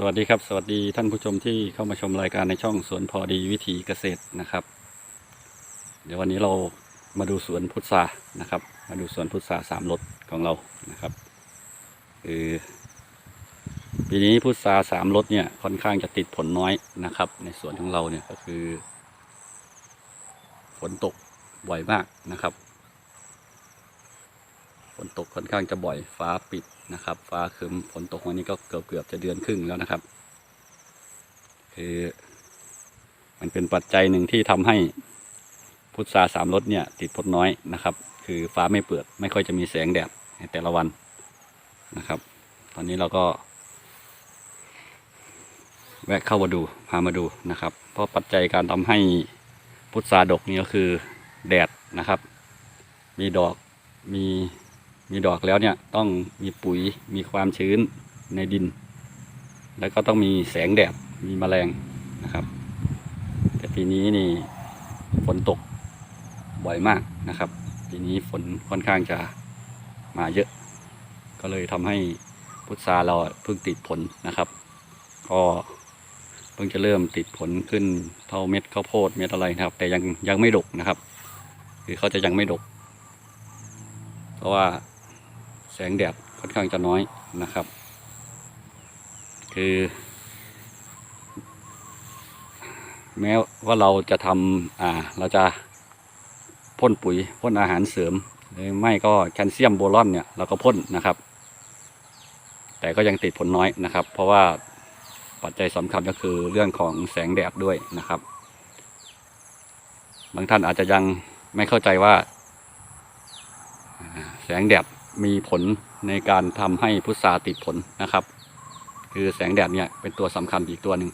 สวัสดีครับ สวัสดีท่านผู้ชมที่เข้ามาชมรายการในช่องสวนพอดีวิถีเกษตรนะครับ เดี๋ยววันนี้เรามาดูสวนพุทรานะครับ มาดูสวนพุทราสามรสของเรานะครับคือปีนี้พุทราสามรสเนี่ยค่อนข้างจะติดผลน้อยนะครับ ในสวนของเราเนี่ยก็คือ ฝนตกบ่อยมากนะครับ ฝนตกค่อนข้างจะบ่อยฟ้าปิดนะครับ ฟ้าครึมฝนตกวันนี้ก็เกือบเกือบจะเดือนครึ่งแล้วนะครับ คือ มันเป็นปัจจัยหนึ่งที่ทำให้พุทราสามรสเนี่ย ติดผลน้อยนะครับ คือฟ้าไม่เปิดไม่ค่อยจะมีแสงแดดในแต่ละวันนะครับ ตอนนี้เราก็ แวะเข้ามาดูพามาดูนะครับ เพราะปัจจัยการทำให้พุทราดกนี่ก็คือแดดนะครับ มีดอกมี มีดอกแล้วเนี่ยต้องมีปุ๋ยมีความชื้นในดิน แล้วก็ต้องมีแสงแดดมีแมลงนะครับ แต่ปีนี้นี่ฝนตกบ่อยมากนะครับปีนี้ฝนค่อนข้างจะมาเยอะ ก็เลยทำให้พุทราเราเพิ่งติดผลนะครับ ก็เพิ่งจะเริ่มติดผลขึ้นเท่าเม็ดข้าวโพดเม็ดอะไรนะครับ แต่ยังยังไม่ดกนะครับ คือเขาจะยังไม่ดก เพราะว่า แสงแดดค่อนข้างจะน้อยนะครับ คือ แม้ว่าเราจะทำอ่าเราจะพ่นปุ๋ยพ่นอาหารเสริมหรือไม่ก็แคลเซียมโบรอนเนี่ยเราก็พ่นนะครับ แต่ก็ยังติดผลน้อยนะครับ เพราะว่าปัจจัยสำคัญก็คือเรื่องของแสงแดดด้วยนะครับ บางท่านอาจจะยังไม่เข้าใจว่า แสงแดด มีผลในการทำให้พุทราติดผลนะครับ คือแสงแดดเนี่ยเป็นตัวสำคัญอีกตัวหนึ่ง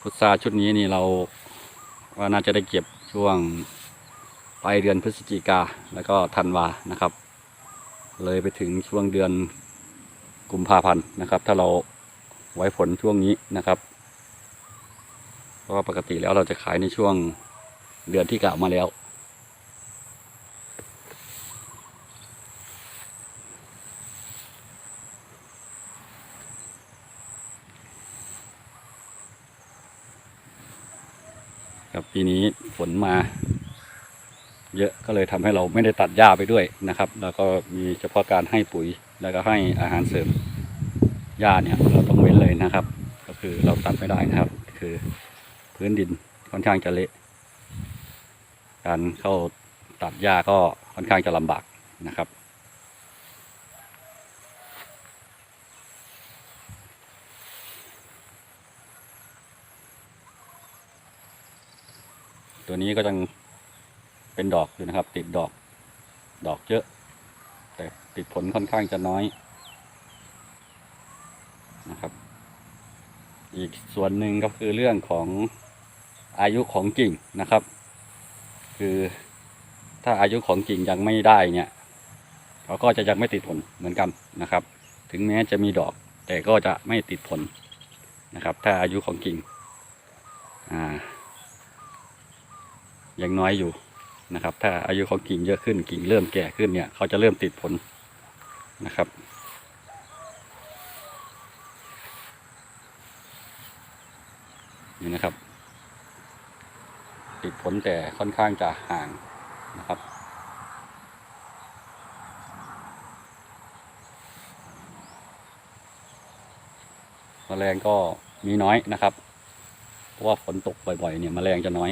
พุทราชุดนี้นี่เราว่าน่าจะได้เก็บช่วงปลายเดือนพฤศจิกาแล้วก็ธันวานะครับ เลยไปถึงช่วงเดือนกุมภาพันธ์นะครับ ถ้าเราไว้ผลช่วงนี้นะครับ เพราะปกติแล้วเราจะขายในช่วงเดือนที่กล่าวมาแล้ว ครับปีนี้ฝนมา เยอะก็เลยทำให้เราไม่ได้ตัดหญ้าไปด้วยนะครับ แล้วก็มีเฉพาะการให้ปุ๋ยแล้วก็ให้อาหารเสริมหญ้าเนี่ยเราต้องเว้นเลยนะครับ ก็คือเราตัดไม่ได้นะครับ คือ พื้นดินค่อนข้างจะเละการเข้าตัดหญ้าก็ค่อนข้างจะลำบากนะครับตัวนี้ก็ยังเป็นดอกอยู่นะครับ ติดดอกดอกเยอะ แต่ติดผลค่อนข้างจะน้อยนะครับ อีกส่วนหนึ่งก็คือเรื่องของ อายุของกิ่งนะครับ คือถ้าอายุของกิ่งยังไม่ได้เนี่ยเขาก็จะยังไม่ติดผลเหมือนกันนะครับ ถึงแม้จะมีดอกแต่ก็จะไม่ติดผลนะครับ ถ้าอายุของกิ่งอ่ายังน้อยอยู่นะครับ ถ้าอายุของกิ่งเยอะขึ้นกิ่งเริ่มแก่ขึ้นเนี่ยเขาจะเริ่มติดผลนะครับ นี่นะครับ ติดผ ลแต่ค่อนข้างจะห่างนะครับ แมลงก็มีน้อยนะครับ เพราะว่าฝนตกบ่อยๆเนี่ยแมลงจะน้อย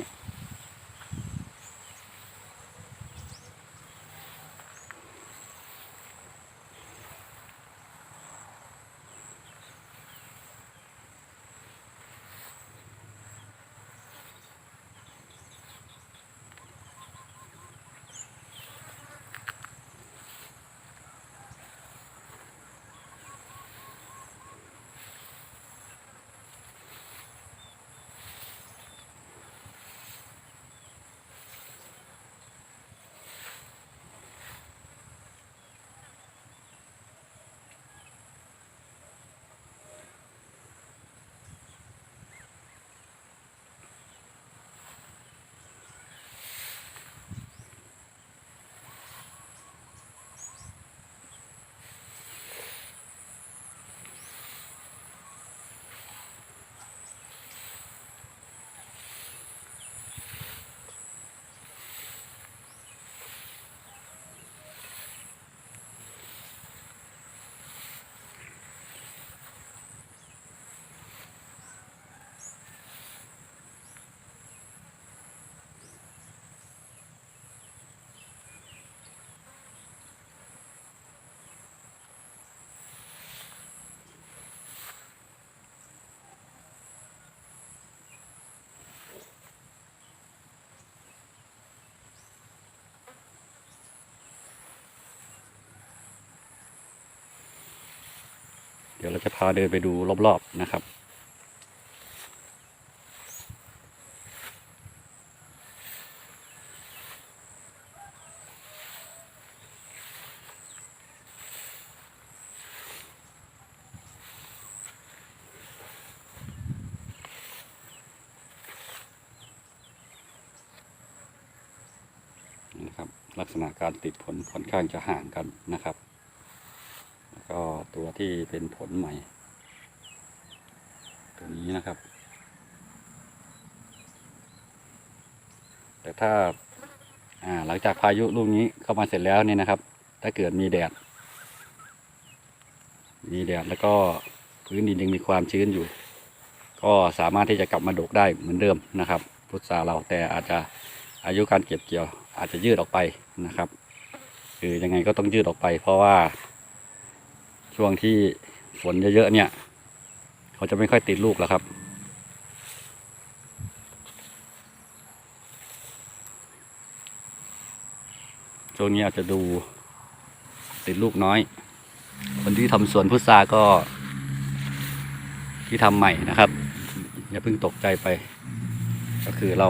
ดี๋ยวเราจะพาเดินไปดูรอบๆนะครับนี่นะครับ ลักษณะการติดผลค่อนข้างจะห่างกันนะครับ ก็ตัวที่เป็นผลใหม่ ตัวนี้นะครับ แต่ถ้าหลังจากพายุลูกนี้เข้ามาเสร็จแล้วเนี่ยนะครับ ถ้าเกิดมีแดด มีแดดแล้วก็พื้นดินยังมีความชื้นอยู่ ก็สามารถที่จะกลับมาดกได้เหมือนเดิมนะครับ พุทราเราแต่อาจจะอายุการเก็บเกี่ยวอาจจะยืดออกไปนะครับ คือยังไงก็ต้องยืดออกไป เพราะว่า ช่วงที่ฝนเยอะๆเนี่ย เขาจะไม่ค่อยติดลูกแล้วครับ ช่วงนี้อาจจะดูติดลูกน้อย คนที่ทำสวนพุทราก็ ที่ทำใหม่นะครับ อย่าเพิ่งตกใจไป ก็คือเรา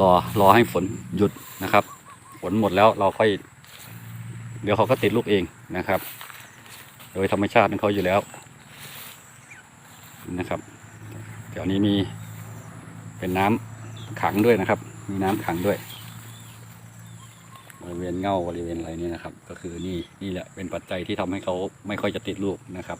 รอรอให้ฝนหยุดนะครับ ฝนหมดแล้วเราค่อย เดี๋ยวเขาก็ติดลูกเองนะครับ โดยธรรมชาติของเขาอยู่แล้วนะครับแถวนี้มีเป็นน้ำขังด้วยนะครับ มีน้ำขังด้วย บริเวณเง่าบริเวณอะไรนี่นะครับ ก็คือนี่นี่แหละเป็นปัจจัยที่ทำให้เขาไม่ค่อยจะติดลูกนะครับ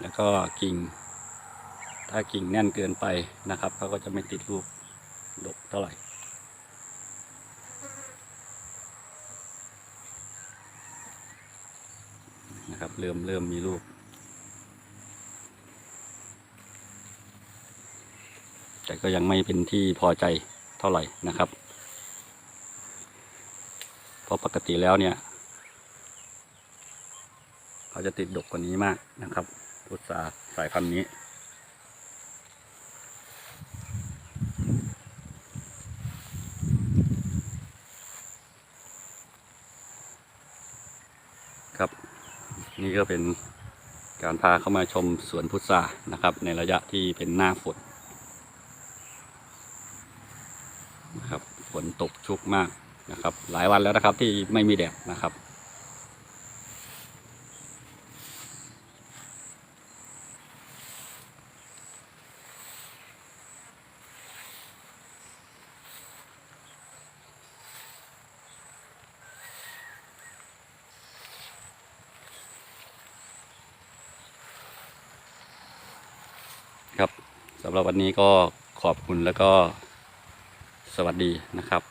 แล้วก็กิ่ง ถ้ากิ่งแน่นเกินไปนะครับเขาก็จะไม่ติดลูกดกเท่าไหร่ นะครับเริ่มเริ่มมีลูก แต่ก็ยังไม่เป็นที่พอใจเท่าไหร่นะครับ เพราะปกติแล้วเนี่ยเขาจะติดดกกว่านี้มากนะครับพุทราสายพันธุ์นี้ ครับ นี่ก็เป็นการพาเข้ามาชมสวนพุทรานะครับ ในระยะที่เป็นหน้าฝนนะครับฝนตกชุกมากนะครับ หลายวันแล้วนะครับที่ไม่มีแดดนะครับครับ สำหรับวันนี้ก็ขอบคุณแล้วก็สวัสดีนะครับ